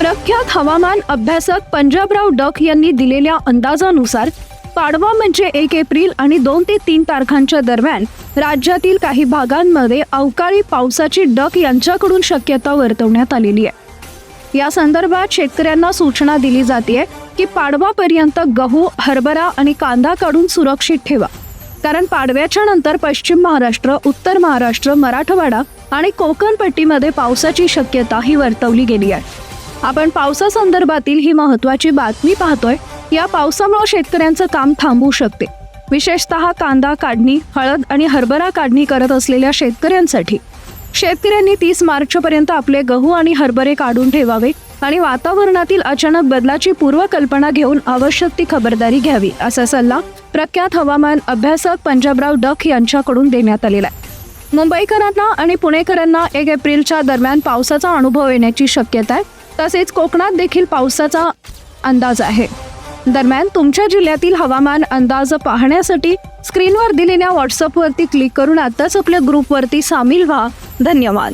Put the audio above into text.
प्रख्यात हवामान अभ्यासक पंजाबराव डक यांनी दिलेल्या अंदाजानुसार पाडवा म्हणजे एक एप्रिल आणि दोन ते तीन तारखांच्या दरम्यान राज्यातील काही भागांमध्ये अवकाळी पावसाची डक यांच्याकडून शक्यता वर्तवण्यात आलेली आहे. या संदर्भात शेतकऱ्यांना सूचना दिली जाते की पाडवापर्यंत गहू हरभरा आणि कांदा काढून सुरक्षित ठेवा. कारण पाडव्याच्या नंतर पश्चिम महाराष्ट्र उत्तर महाराष्ट्र मराठवाडा आणि कोकणपट्टीमध्ये पावसाची शक्यता ही वर्तवली गेली आहे. आपण पावसासंदर्भातील ही महत्वाची बातमी पाहतोय. या पावसामुळे शेतकऱ्यांचं काम थांबू शकते. विशेषतः कांदा काढणी हळद आणि हरभरा काढणी करत असलेल्या शेतकऱ्यांसाठी. शेतकऱ्यांनी तीस मार्चपर्यंत आपले गहू आणि हरभरे काढून ठेवावे आणि वातावरणातील अचानक बदलाची पूर्वकल्पना घेऊन आवश्यक ती खबरदारी घ्यावी असा सल्ला प्रख्यात हवामान अभ्यासक पंजाबराव डक यांच्याकडून देण्यात आलेला आहे. मुंबईकरांना आणि पुणेकरांना एक एप्रिलच्या दरम्यान पावसाचा अनुभव येण्याची शक्यता आहे. तसेच कोकणात देखील पावसाचा अंदाज आहे. दरम्यान तुमच्या जिल्ह्यातील हवामान अंदाज पाहण्यासाठी स्क्रीनवर दिलेल्या व्हॉट्सअपवरती क्लिक करून आताच आपल्या ग्रुपवरती सामील व्हा. धन्यवाद.